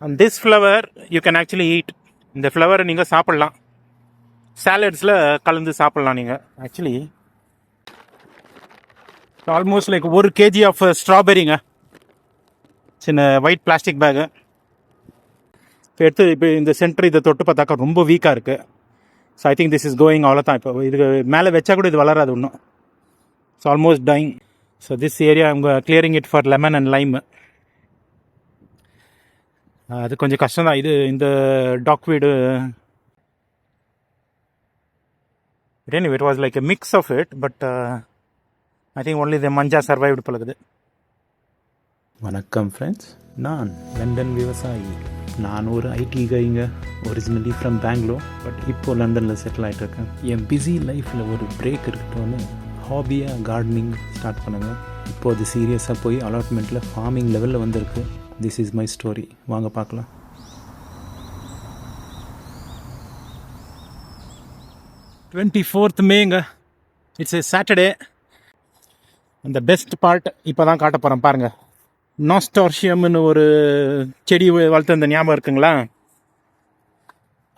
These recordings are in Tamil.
And this flower you can actually eat இந்த ஃப்ளவரை நீங்கள் சாப்பிட்லாம். சாலட்ஸில் கலந்து சாப்பிட்லாம் நீங்கள் ஆக்சுவலி ஆல்மோஸ்ட் லைக் ஒரு கேஜி ஆஃப் ஸ்ட்ராபெரிங்க சின்ன ஒயிட் பிளாஸ்டிக் பேகு இப்போ எடுத்து இப்போ இந்த சென்டர் இதை தொட்டு பார்த்தாக்கா ரொம்ப வீக்காக இருக்குது so I think this is going அவ்வளோ தான் இப்போ இது மேலே வச்சா கூட இது வளராது இன்னும். So almost dying so this area அவங்க clearing it for lemon and lime அது கொஞ்சம் கஷ்டம் தான் இது இந்த டாக் வீடு. Anyway, it was like a mix of it, but uh, I think only the manja பழகுது. வணக்கம் ஃப்ரெண்ட்ஸ் நான் லண்டன் விவசாயி. நான் ஒரு ஐடி கைங்க ஒரிஜினலி ஃப்ரம் பெங்களூர் பட் இப்போ லண்டனில் செட்டில் ஆகிட்டு இருக்கேன் என் பிஸி லைஃப்பில் ஒரு பிரேக் இருக்கட்டும்னு ஹாபியாக கார்டனிங் ஸ்டார்ட் பண்ணுங்கள் இப்போது சீரியஸாக போய் அலாட்மெண்ட்டில் ஃபார்மிங் லெவலில் வந்திருக்கு. திஸ் இஸ் மை ஸ்டோரி வாங்க பார்க்கலாம். டுவெண்ட்டி ஃபோர்த் மேங்க இட்ஸ் ஏ சாட்டர்டே அந்த பெஸ்ட் பார்ட் இப்போ தான் காட்ட போகிறேன் பாருங்கள் நாஸ்டார்ஷியம்னு ஒரு செடி வளர்த்து அந்த ஞாபகம் இருக்குங்களா?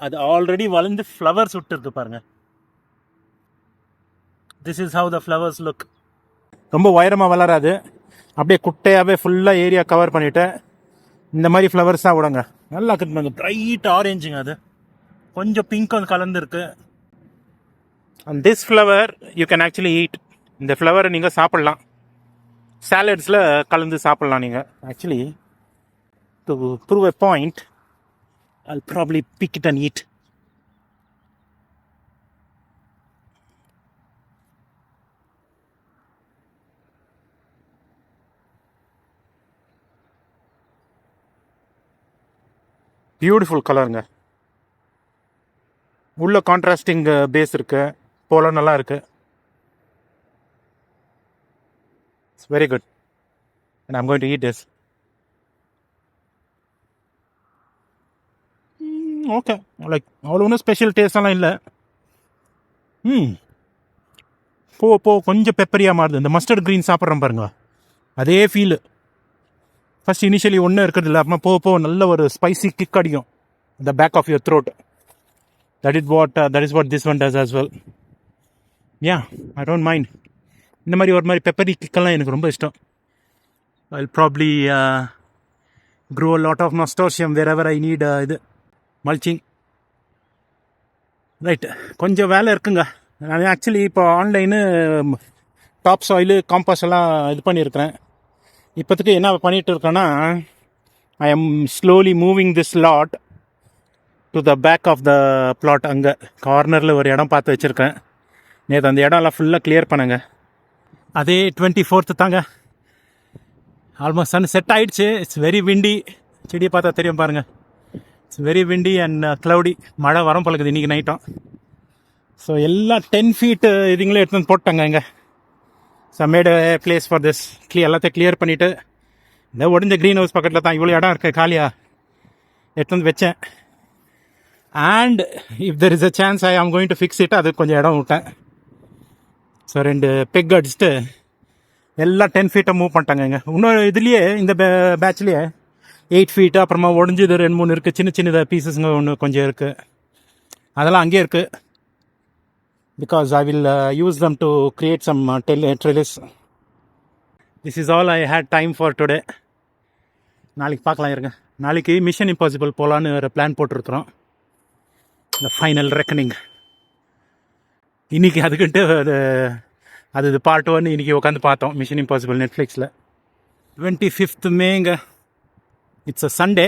அது ஆல்ரெடி வளர்ந்து ஃப்ளவர்ஸ் விட்டுருக்கு பாருங்கள் this is how the flowers look ரொம்ப உயரமாக வளராது. அப்படியே குட்டையாகவே ஃபுல்லாக ஏரியா கவர் பண்ணிவிட்டு இந்த மாதிரி ஃப்ளவர்ஸாக விடுங்க. நல்லா இருக்குதுங்க பிரைட் ஆரேஞ்சுங்க அது. கொஞ்சம் பிங்க் கலந்துருக்கு. And this flower you can actually eat இந்த ஃப்ளவரை நீங்கள் சாப்பிட்லாம். சாலட்ஸில் கலந்து சாப்பிட்லாம் நீங்கள் actually to prove a point I'll probably pick it and eat. Beautiful கலருங்க உள்ள கான்ட்ராஸ்டிங் பேஸ் uh, இருக்கு. போல நல்லா இருக்கு. It's very good and I'm going to eat this okay like அவ்வளோ ஒன்றும் ஸ்பெஷல் டேஸ்டெல்லாம் இல்லை. ம் போ போ. கொஞ்சம் பெப்பரியாக மாறுது. இந்த மஸ்டர்ட் க்ரீன் சாப்பிட்றேன் பாருங்க. அதே ஃபீலு ஃபஸ்ட் இனிஷியலி ஒன்றும் இருக்கிறது இல்லை. அப்புறமா போக போக நல்ல ஒரு ஸ்பைசி கிக் அடிக்கும். The back of your throat that is what that is what this one does as well yeah I don't mind இந்த மாதிரி ஒரு மாதிரி பெப்பரி கிக்கெல்லாம் எனக்கு ரொம்ப இஷ்டம். I probably grow lot of nasturtium wherever I need இது. மல்ச்சிங் ரைட் கொஞ்சம் வேலை இருக்குங்க. நான் ஆக்சுவலி இப்போ ஆன்லைனு டாப் சாயிலு காம்பாஸ் எல்லாம் இது பண்ணியிருக்கிறேன். இப்போதைக்கு என்ன பண்ணிட்டு இருக்கேன்னா I am slowly moving this lot to the back of the plot அங்கே. கார்னரில் ஒரு இடம் பார்த்து வச்சுருக்கேன். நேற்று அந்த இடம்லாம் ஃபுல்லாக கிளியர் பண்ணுங்க. அதே டுவெண்ட்டி ஃபோர்த்து தாங்க. ஆல்மோஸ்ட் சன் செட் ஆகிடுச்சு இட்ஸ் வெரி விண்டி செடியை பார்த்தா தெரியும் பாருங்கள் it's very windy and cloudy மழை வரம் பழகுது இன்றைக்கி நைட்டும் ஸோ எல்லாம் டென் ஃபீட்டு uh, இதுங்களே எடுத்து போட்டாங்க இங்கே. So made place for this க்ளீ எல்லாத்தையும் கிளியர் பண்ணிவிட்டு இந்த ஒடிஞ்ச க்ரீன் ஹவுஸ் பக்கத்தில் தான் இவ்வளோ இடம் இருக்குது காலியாக எடுத்து வந்து வச்சேன். And if there is a chance I am going to fix it அது கொஞ்சம் இடம் விட்டேன். ஸோ ரெண்டு பெக் அடிச்சுட்டு எல்லாம் டென் ஃபீட்டை மூவ் பண்ணிட்டாங்க இங்கே. இன்னொரு இதுலேயே இந்த பேட்ச்லேயே எயிட் ஃபீட்டு அப்புறமா ஒடிஞ்சது ரெண்டு மூணு இருக்குது சின்ன சின்னதாக பீசஸுங்க ஒன்று கொஞ்சம் இருக்குது அதெல்லாம் அங்கேயே இருக்குது because I will use them to create some del trellis this is all I had time for today நாளைக்கு பார்க்கலாம் இருங்க. நாளைக்கு மிஷன் இம்பாசிபிள் போகலான்னு ஒரு பிளான் போட்டிருக்கிறோம். இந்த ஃபைனல் ரெக்கனிங் இன்றைக்கி அதுக்குன்ட்டு அது அது இது பார்ட் ஒன் இன்னைக்கு உட்காந்து பார்த்தோம் மிஷன் இம்பாசிபிள் நெட்ஃப்ளிக்ஸில் டுவெண்ட்டி ஃபிஃப்த் மேங்க இட்ஸ் அ சண்டே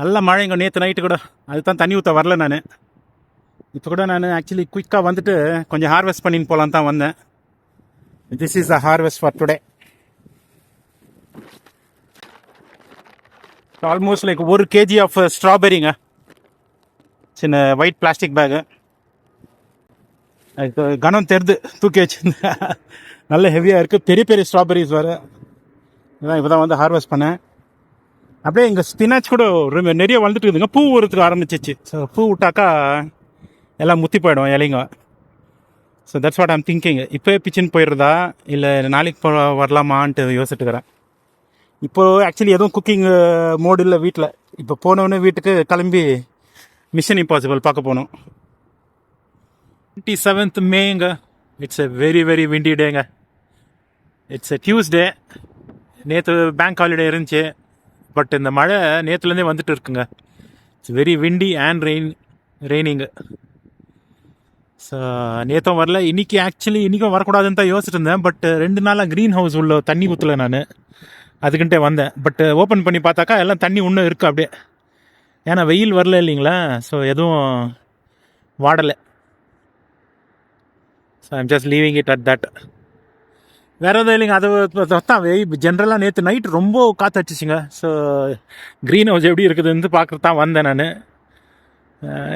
நல்ல மழைங்க நேற்று நைட்டு கூட. அதுதான் தண்ணி ஊற்ற வரல நான். இப்போ கூட நான் ஆக்சுவலி குயிக்காக வந்துட்டு கொஞ்சம் ஹார்வெஸ்ட் பண்ணின்னு போகலான்னு தான் வந்தேன். This is a harvest for today almost like ஒரு கேஜி ஆஃப் ஸ்ட்ராபெரிங்க சின்ன ஒயிட் பிளாஸ்டிக் பேகு அதுக்கு கனம் தெரிது தூக்கி வச்சுருந்தேன். நல்ல ஹெவியாக இருக்குது பெரிய பெரிய ஸ்ட்ராபெரிஸ் வேறு. இதான் இப்போ தான் வந்து ஹார்வெஸ்ட் பண்ணேன். அப்படியே இங்கே ஸ்பினாச் கூட நிறைய வந்துட்டு இருக்குதுங்க. பூ வரதுக்கு ஆரம்பிச்சிச்சு. ஸோ பூ விட்டாக்கா எல்லாம் முத்தி போயிடும் இலைங்க. So that's what I'm thinking இப்போயே பிச்சின்னு போயிடுறதா இல்லை நாளைக்கு போ வரலாமான்ட்டு யோசிச்சுட்டுக்கிறேன். இருக்கிறேன் ஆக்சுவலி எதுவும் குக்கிங் மோடு uh, இல்லை வீட்டில் இப்போ போனோடனே வீட்டுக்கு கிளம்பி மிஷன் இம்பாசிபிள் பார்க்க போகணும் twenty seventh மேங்க it's a very very windy டேங்க it's a Tuesday நேற்று பேங்க் ஹாலிடே இருந்துச்சு. பட் இந்த மழை நேற்றுலேருந்தே வந்துட்டு இருக்குங்க. It's very windy and rain raining so நேற்றும் வரல. இன்னைக்கு ஆக்சுவலி இன்றைக்கும் வரக்கூடாதுன்னு தான் யோசிச்சுட்டு இருந்தேன் பட் uh, ரெண்டு நாளாக க்ரீன் ஹவுஸ் உள்ள தண்ணி ஊற்றல நான். அதுக்குன்ட்டே வந்தேன். பட் ஓப்பன் uh, பண்ணி பார்த்தாக்கா எல்லாம் தண்ணி இன்னும் இருக்குது அப்படியே. ஏன்னா வெயில் வரல இல்லைங்களா? ஸோ எதுவும் வாடலை. So I'm just leaving it at that வேற எதுவும் இல்லைங்க. அது தான் வெய் ஜென்ரலாக நேற்று நைட் ரொம்ப காற்று அடிச்சிச்சுங்க. ஸோ க்ரீன் ஹவுஸ் எப்படி இருக்குதுன்னு பார்க்குறது தான் வந்தேன் நான்.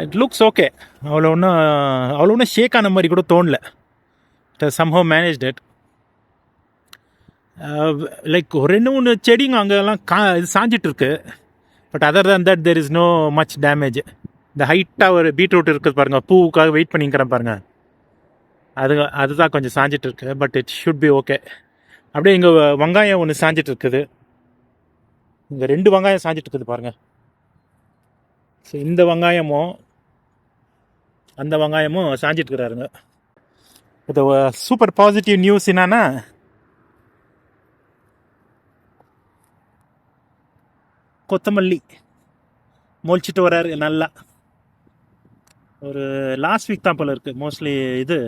இட் லுக்ஸ் ஓகே அவ்வளோ ஒன்றும் அவ்வளோ ஒன்றும் ஷேக் ஆன மாதிரி கூட தோணல. சம்ஹவ் மேனேஜ் டெட் லைக் ஒரு ரெண்டு மூணு செடிங்க அங்கெல்லாம் கா இது சாஞ்சிட்ருக்கு but other than that there is no much damage இந்த ஹைட்டாக ஒரு பீட்ரூட் இருக்குது பாருங்கள் பூவுக்காக வெயிட் பண்ணிக்கிறேன் பாருங்கள் அது அதுதான் கொஞ்சம் சாஞ்சிட்டு இருக்கு. But it should be okay அப்படியே இங்கே வெங்காயம் ஒன்று சாஞ்சிட்டு இருக்குது. இங்கே ரெண்டு வெங்காயம் சாஞ்சிட்டு இருக்குது பாருங்கள் ஸோ இந்த வெங்காயமும் அந்த வெங்காயமும் சாஞ்சிட்டு இருக்கிறாருங்க இது சூப்பர் பாசிட்டிவ் நியூஸ் என்னன்னா கொத்தமல்லி மொழிச்சிட்டு வராரு நல்லா. ஒரு லாஸ்ட் வீக் தான் போல இருக்கு மோஸ்ட்லி இது.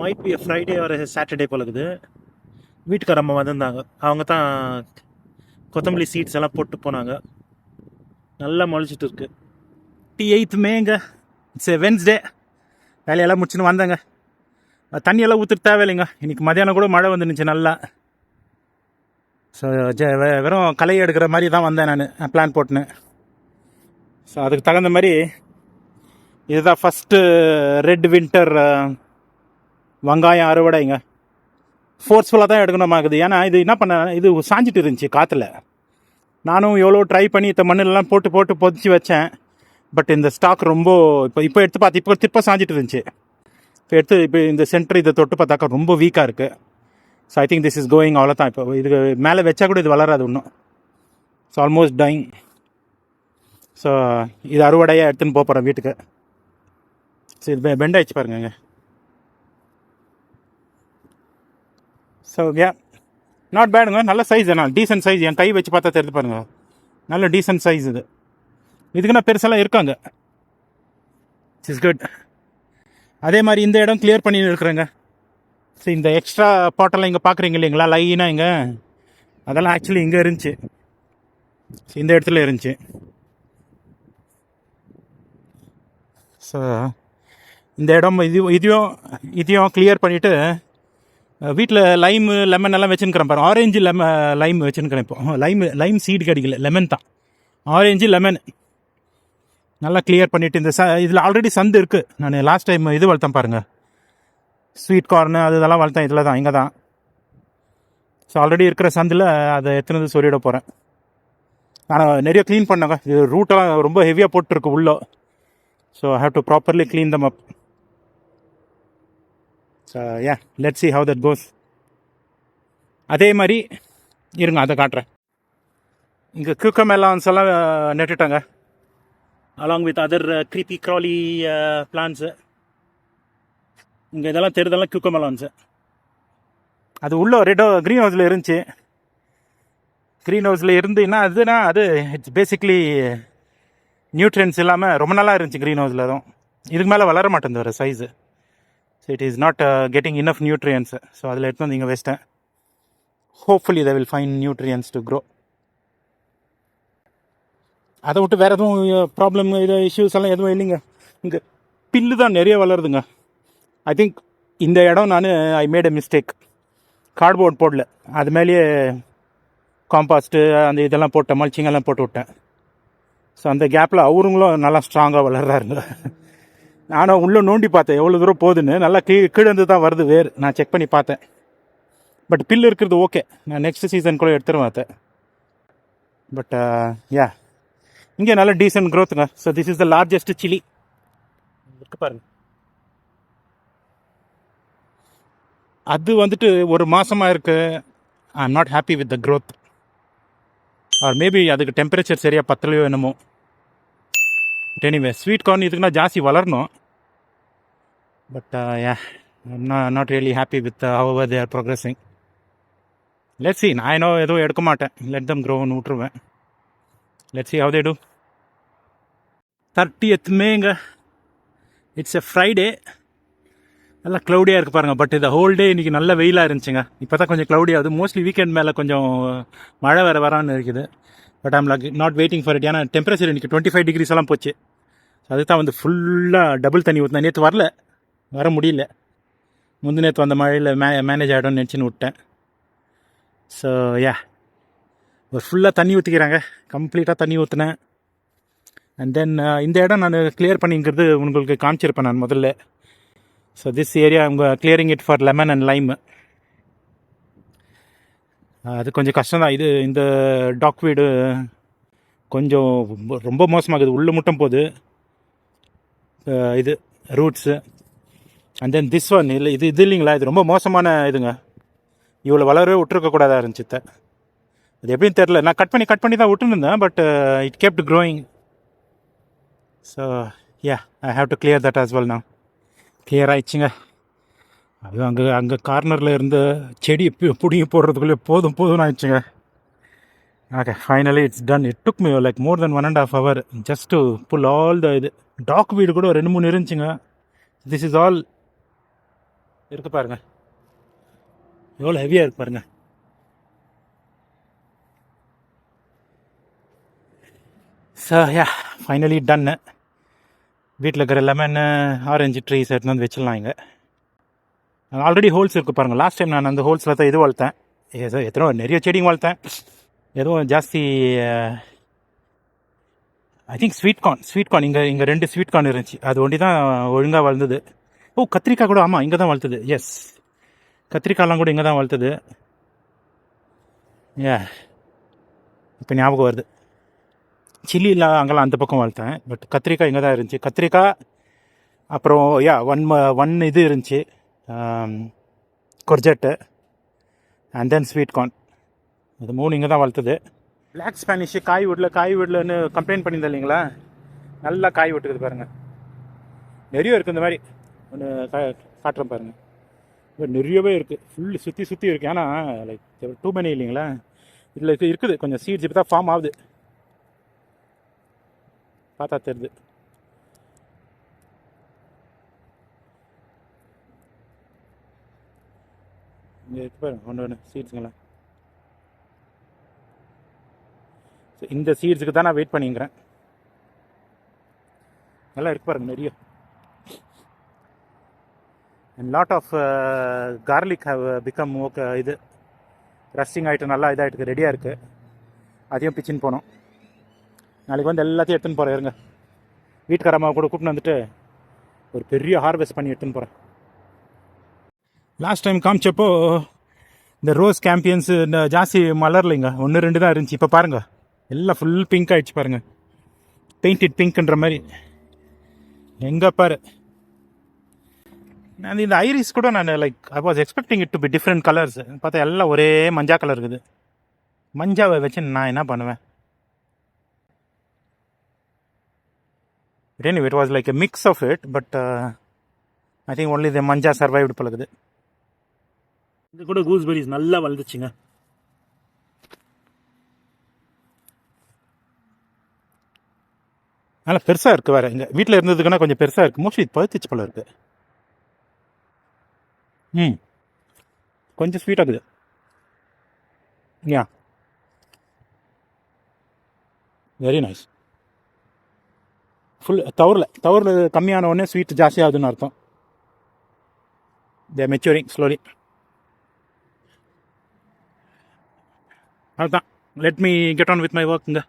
மைட் பி ஃப்ரைடே ஒரு சாட்டர்டே போல இருக்குது. வீட்டுக்காரம்மா வந்திருந்தாங்க. அவங்க தான் கொத்தமல்லி சீட்ஸ் எல்லாம் போட்டு போனாங்க. நல்லா முளைச்சிட்டு இருக்கு. டி எயித் மேங்க. இட்ஸ் வென்ஸ்டே வேலையெல்லாம் முடிச்சுன்னு வந்தேங்க. தண்ணியெல்லாம் ஊற்றுட்டு தேவையில்லைங்க. இன்னைக்கு மதியானம் கூட மழை வந்துருந்துச்சு நல்லா. ஸோ வெறும் களை எடுக்கிற மாதிரி தான் வந்தேன் நான். பிளான் போட்டுன்னு. ஸோ அதுக்கு தகுந்த மாதிரி இதுதான் ஃபஸ்ட்டு ரெட் வின்டர் வெங்காயம் அறுவடைங்க. ஃபோர்ஸ்ஃபுல்லாக தான் எடுக்கணுமாக்குது. ஏன்னா இது என்ன பண்ண இது சாஞ்சிட்டு இருந்துச்சு காற்றுல நானும் எவ்வளோ ட்ரை பண்ணி இந்த மண்ணிலலாம் போட்டு போட்டு பொதிச்சு வச்சேன். பட் இந்த ஸ்டாக் ரொம்ப இப்போ இப்போ எடுத்து பார்த்து இப்போ திருப்ப சாஞ்சிட்டு இருந்துச்சு. இப்போ எடுத்து இப்போ இந்த சென்டர் இதை தொட்டு பார்த்தாக்கா ரொம்ப வீக்காக இருக்குது so I think this is going அவ்வளோ தான் இப்போ இதுக்கு மேலே வச்சா கூட இது வளராது ஒன்றும் ஸோ ஆல்மோஸ்ட் டைங் ஸோ இது அறுவடையாக எடுத்துன்னு போக போகிறேன் வீட்டுக்கு. ஸோ இது பெண்ட் ஆயிடுச்சு பாருங்க ஸோ ஓகே நாட் பேடுங்க நல்ல சைஸ் என்ன டீசென்ட் சைஸ் என் கை வச்சு பார்த்தா தெரிஞ்சு பாருங்க. நல்ல டீசென்ட் சைஸ் இது. இதுக்குன்னா பெருசெல்லாம் இருக்காங்க? இஸ் குட் அதே மாதிரி இந்த இடம் கிளியர் பண்ணி இருக்கிறேங்க. சரி இந்த எக்ஸ்ட்ரா பாட்டெல்லாம் இங்கே பார்க்குறீங்க இல்லைங்களா? லைனாக இங்கே. அதெல்லாம் ஆக்சுவலி இங்கே இருந்துச்சு. சரி இந்த இடத்துல இருந்துச்சு. ஸோ இந்த இடம் இது இதையும் இதையும் கிளியர் பண்ணிவிட்டு வீட்டில் லைமு லெமன் எல்லாம் வச்சுருக்கிறேன் பாரு. ஆரஞ்சு லெம லைம் வச்சுருக்கிறேன் இப்போ. லைம் லைம் சீடு கிடைக்கல. லெமன் தான். ஆரஞ்சு லெமன் நல்லா கிளியர் பண்ணிவிட்டு இந்த ச இதில் ஆல்ரெடி சந்து இருக்குது நான் லாஸ்ட் டைம் இது வளர்த்தேன் பாருங்கள் ஸ்வீட் கார்னு அது இதெல்லாம் வளர்த்தேன். இதில் தான் இங்கே தான். ஸோ ஆல்ரெடி இருக்கிற சந்தில் அதை எத்தனை சொல்லிட போகிறேன் ஆனால் நிறைய க்ளீன் பண்ணேங்க. இது ரூட்டெல்லாம் ரொம்ப ஹெவியாக போட்டிருக்கு உள்ளே. So I have to properly clean them up so yeah let see how that goes அதே மாதிரி இருங்க அதை காட்டுறேன். இங்கே கியூக்கமெல்லான்ஸ் எல்லாம் நட்டுட்டாங்க. Along with other creepy crawly plants இங்கே இதெல்லாம் தெரிதெல்லாம் கியூக்கமெலான்ஸு அது உள்ள ரெடோ க்ரீன் ஹவுஸில் இருந்துச்சு. க்ரீன் ஹவுஸில் இருந்து என்ன அதுனா அது இட்ஸ் பேசிக்லி நியூட்ரியன்ஸ் இல்லாமல் ரொம்ப நல்லா இருந்துச்சு க்ரீன் ஹவுஸில் அதுவும். இதுக்கு மேலே வளர மாட்டேங்குது ஒரு size so it is not getting enough nutrients so அதில் எடுத்து வந்து இங்கே வச்சிட்டேன். Hopefully they will fine nutrients to grow அதை விட்டு வேறு எதுவும் uh, ப்ராப்ளம் இது இஷ்யூஸ் எல்லாம் எதுவும் இல்லைங்க. இங்கே பில்லு தான் நிறைய வளருதுங்க. ஐ திங்க் இந்த இடம் நான் I made a mistake cardboard போடல. அது மேலேயே காம்பாஸ்ட்டு அந்த இதெல்லாம் போட்டேன் மல்ச்சிங்கெல்லாம் போட்டு விட்டேன். ஸோ அந்த கேப்பில் அவருங்களும் நல்லா ஸ்ட்ராங்காக வளர்றாருங்க. நானும் உள்ளே நோண்டி பார்த்தேன். எவ்வளோ தூரம் போகுதுன்னு. நல்லா கீ கீழே இருந்து தான் வருது வேறு நான் செக் பண்ணி பார்த்தேன். பட் பில் இருக்கிறது ஓகே நான் நெக்ஸ்ட் சீசன் கூட எடுத்துருவேன் அதை. பட் யா uh, இங்கே நல்ல decent க்ரோத்துங்க so this is the largest chilli இருக்கு பாருங்க. அது வந்துட்டு ஒரு மாதமாக இருக்கு. I am not happy with the growth or maybe அதுக்கு டெம்பரேச்சர் சரியாக பத்தலையோ என்னமோ. எனிவே ஸ்வீட் கார்ன் இதுக்குன்னா ஜாஸ்தி வளரணும் but yeah not really happy with how they are progressing let see நான் இன்னும் எதுவும் எடுக்க மாட்டேன். லெட் தம் க்ரோன்னு விட்டுருவேன் let see how they do thirty எத்துமேங்க it's a Friday நல்லா க்ளவுடியாக இருக்குது பாருங்கள் பட் இந்த ஹோல் டே இன்னைக்கு நல்ல வெயிலாக இருந்துச்சுங்க. இப்போ தான் கொஞ்சம் க்ளவுடி ஆகுது மோஸ்ட்லி வீக்கெண்ட் மேலே கொஞ்சம் மழை வேறு வரான்னு இருக்குது. But I'm like not waiting for it ஏன்னா டெம்பரேச்சர் இன்னைக்கு டுவெண்ட்டி ஃபைவ் டிகிரிஸ் எல்லாம் போச்சு. அதுக்கு தான் வந்து ஃபுல்லாக டபுள் தண்ணி ஊற்றினேன் நேற்று வரல. வர முடியல. முந்து நேற்று வந்த மழையில் மே மேனேஜ் ஆகிடும்னு நினச்சின்னு விட்டேன் ஸோ யா ஒரு ஃபுல்லாக தண்ணி ஊற்றிக்கிறாங்க கம்ப்ளீட்டாக தண்ணி ஊற்றினேன் அண்ட் தென் இந்த இடம் நான் கிளியர் பண்ணிங்கிறது உங்களுக்கு காமிச்சிருப்பேன் நான் முதல்ல. ஸோ திஸ் ஏரியா உங்கள் clearing it for lemon and lime அது கொஞ்சம் கஷ்டம் தான் இது இந்த டாக் வீடு கொஞ்சம் ரொம்ப- மோசமாகுது. உள்ளே முட்டம் போகுது. இது roots and then this one இல்லை இது இது இல்லைங்களா? இது ரொம்ப மோசமான இதுங்க. இவ்வளோ வளரவே விட்டுருக்க கூடாதா இருந்துச்சு இத்த. அது எப்படின்னு தெரில நான் கட் பண்ணி கட் பண்ணி தான் விட்டுருந்தேன் but it kept growing so yeah I have to clear that as well நான் கிளியர் ஆயிடுச்சுங்க. அது அங்கே அங்கே கார்னரில் இருந்த செடி பிடிங்கி போடுறதுக்குள்ளே போதும் போதும்னு ஆயிடுச்சுங்க. Okay finally it's done it took me like more than one and half hour just to pull all the இது டாக் வீடு கூட ஒரு ரெண்டு மூணு இருந்துச்சுங்க. திஸ் இஸ் ஆல் இருக்கு பாருங்க. எவ்வளோ ஹெவியாக இருக்கு பாருங்க. ஸோ யா ஃபைனலி டன்னு வீட்டில் இருக்கிற லெமன் ஆரஞ்சு ட்ரீஸ் எடுத்துன்னு வந்து வச்சிடலாம் இங்கே. ஆல்ரெடி ஹோல்ஸ் இருக்கு பாருங்கள் லாஸ்ட் டைம் நான் அந்த ஹோல்ஸில் தான் இது வளர்த்தேன். எதோ எத்தனோ நிறைய செடியும் வளர்த்தேன். எதுவும் ஜாஸ்தி I think sweet corn sweet corn இங்கே இங்கே ரெண்டு ஸ்வீட் கார்ன் இருந்துச்சு. அது ஒண்டி தான் ஒழுங்காக வளர்ந்தது ஓ கத்திரிக்காய் கூட ஆமாம் இங்கே தான் வளர்த்தது. எஸ் கத்திரிக்காய்லாம் கூட இங்கே தான் வளர்த்தது. ஏ இப்போ ஞாபகம் வருது. சில்லி இல்லை அங்கெல்லாம் அந்த பக்கம் வளர்த்தேன். பட் கத்திரிக்காய் இங்கே தான் இருந்துச்சு. கத்திரிக்காய் அப்புறம் யா ஒன் ஒன் இது இருந்துச்சு. Courgette and then sweet corn இது மூணு இங்கே தான் வளர்த்தது. பிளாக் ஸ்பானிஷ் காய் விடல காய் விடலன்னு கம்ப்ளைண்ட் பண்ணியிருந்தேன் இல்லைங்களா? நல்லா காய் விட்டுக்குது பாருங்கள் நிறைய இருக்குது இந்த மாதிரி. ஒன்று கா காட்டுறேன் பாருங்கள் நிறையவே இருக்குது ஃபுல் சுற்றி சுற்றி இருக்குது ஏன்னா லைக் டூ மணி இல்லைங்களா? இதில் இருக்குது இருக்குது. கொஞ்சம் சீட்ஸ் இப்போ தான் ஃபார்ம் ஆகுது. பார்த்தா தெரியுது. இங்கே இருக்கு பாருங்க. ஒன்று ஒன்று சீட்ஸுங்களா ஸோ இந்த சீட்ஸுக்கு தான் நான் வெயிட் பண்ணிக்கிறேன் நல்லா இருக்கு பாருங்க நிறைய. And lot of garlic how become okay இது. ரஸ்டிங் ஆகிட்டு நல்லா இதாகிட்டு ரெடியாக இருக்குது அதையும் பிச்சின்னு போனோம். நாளைக்கு வந்து எல்லாத்தையும் எடுத்துன்னு போகிறேன் இருங்க. வீட்டுக்காரம்மா கூட கூப்பிட்டு வந்துட்டு ஒரு பெரிய ஹார்வெஸ்ட் பண்ணி எடுத்துன்னு போகிறேன் லாஸ்ட் டைம் காமிச்சப்போ இந்த ரோஸ் கேம்பியன்ஸு இந்த ஜாஸ்தி மலர்லைங்க. ஒன்று ரெண்டு தான் இருந்துச்சு. இப்போ பாருங்கள் எல்லாம் ஃபுல் பிங்க் ஆகிடுச்சு பாருங்கள் பெயிண்டட் பிங்க்ன்ற மாதிரி. எங்கே பாரு. நான் இந்த ஐரிஸ் கூட நான் like I was expecting it to be different colours பார்த்தா எல்லாம் ஒரே மஞ்சா கலர் இருக்குது. மஞ்சாவை வச்சு நான் என்ன பண்ணுவேன்? Any it was like a mix of it but I think only only மஞ்சா சர்வைவ்டு பழகுது. இது கூட கூஸ்பெரிஸ் நல்லா வளர்ந்துச்சுங்க. நல்லா பெருசாக இருக்குது வேறு. இங்கே வீட்டில் இருந்ததுக்குன்னா கொஞ்சம் பெருசாக இருக்குது மோஸ்ட்லி பழுத்துச்சு பழம் இருக்குது ம். கொஞ்சம் ஸ்வீட் ஆகுது யா வெரி நைஸ் ஃபுல் தவறில். தவறில் கம்மியான உடனே ஸ்வீட் ஜாஸ்தியாகுதுன்னு அர்த்தம். தே மெச்சூரிங் ஸ்லோலி அதுதான் let me get on with my ஒர்க்குங்க